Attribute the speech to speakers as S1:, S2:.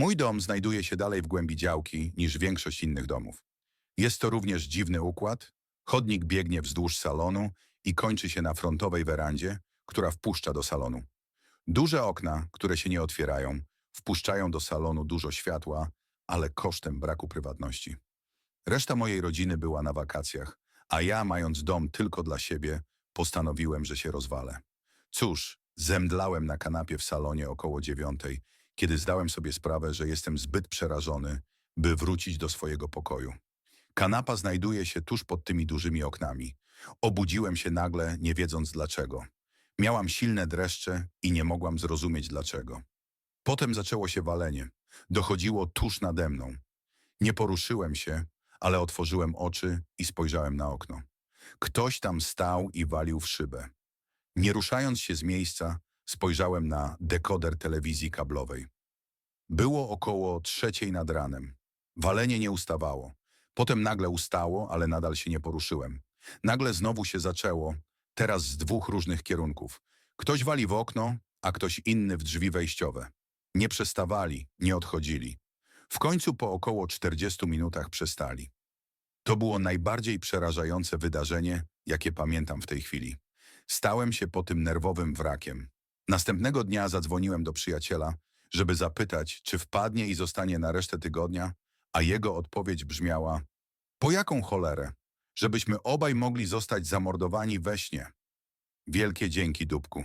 S1: Mój dom znajduje się dalej w głębi działki niż większość innych domów. Jest to również dziwny układ. Chodnik biegnie wzdłuż salonu i kończy się na frontowej werandzie, która wpuszcza do salonu. Duże okna, które się nie otwierają, wpuszczają do salonu dużo światła, ale kosztem braku prywatności. Reszta mojej rodziny była na wakacjach, a ja, mając dom tylko dla siebie, postanowiłem, że się rozwalę. Cóż, zemdlałem na kanapie w salonie około dziewiątej, kiedy zdałem sobie sprawę, że jestem zbyt przerażony, by wrócić do swojego pokoju. Kanapa znajduje się tuż pod tymi dużymi oknami. Obudziłem się nagle, nie wiedząc dlaczego. Miałam silne dreszcze i nie mogłam zrozumieć dlaczego. Potem zaczęło się walenie. Dochodziło tuż nade mną. Nie poruszyłem się, ale otworzyłem oczy i spojrzałem na okno. Ktoś tam stał i walił w szybę. Nie ruszając się z miejsca, spojrzałem na dekoder telewizji kablowej. Było około trzeciej nad ranem. Walenie nie ustawało. Potem nagle ustało, ale nadal się nie poruszyłem. Nagle znowu się zaczęło, teraz z dwóch różnych kierunków. Ktoś wali w okno, a ktoś inny w drzwi wejściowe. Nie przestawali, nie odchodzili. W końcu po około 40 minutach przestali. To było najbardziej przerażające wydarzenie, jakie pamiętam w tej chwili. Stałem się po tym nerwowym wrakiem. Następnego dnia zadzwoniłem do przyjaciela, żeby zapytać, czy wpadnie i zostanie na resztę tygodnia, a jego odpowiedź brzmiała: Po jaką cholerę? Żebyśmy obaj mogli zostać zamordowani we śnie. Wielkie dzięki, Dubku.